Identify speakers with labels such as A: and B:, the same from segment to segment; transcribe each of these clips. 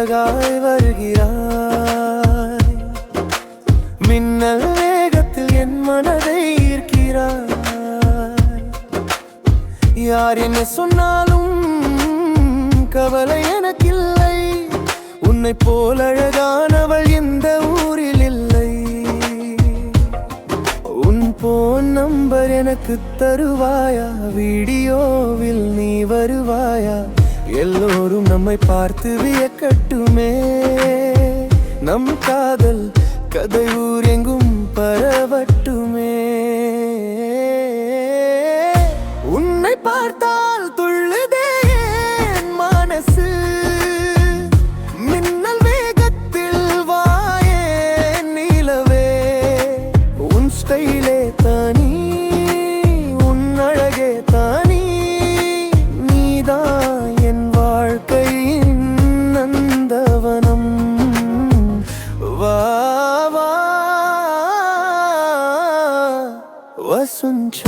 A: அழகாய் வருகிறாய். மின்னல் வேகத்தில் என் மனதை ஈர்க்கிறாய். யார் என்ன சொன்னாலும் கவலை எனக்கில்லை. உன்னை போல் அழகானவள் எந்த ஊரில் இல்லை. உன் போன் நம்பர் எனக்கு தருவாயா? வீடியோவில் நீ வருவாயா? எல்லோரும் நம்மை பார்த்து வியக்கட்டுமே. நம் காதல் கதை ஊர் எங்கும் பரவட்டுமே. உன்னை பார்த்தால் துள்ளுதே என் மனசு. மின்னல் வேகத்தில் வாயே நிலவே. உன் ஸ்டைலே தனி வசுஞ்ச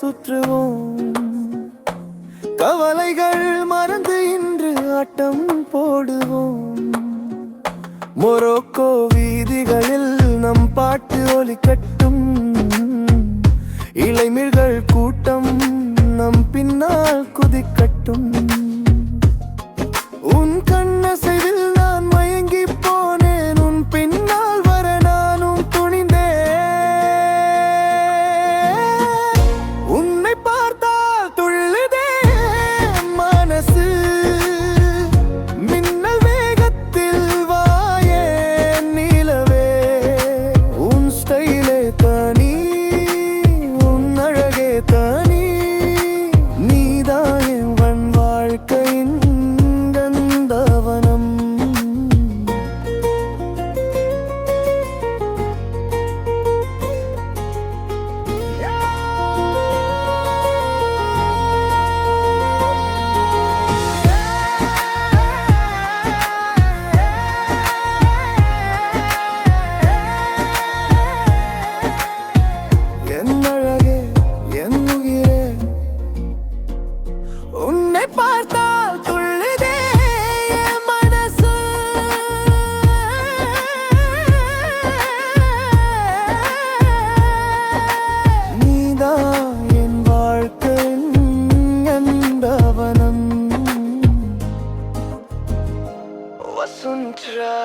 A: சுற்றுவோம். கவலைகள் மறந்து இன்று ஆட்டம் போடுவோம். மொரோக்கோ வீதிகளில் நம் பாட்டு ஒலி கட்டும் இளைஞர்கள் கூட்டம் நம் பின்னால் குதிக்கட்டும். உன் கண்ண பார்த்தால் துள்ளுதே மனசு. நீதான் என் வாழ்க்கையின் வசுந்தரா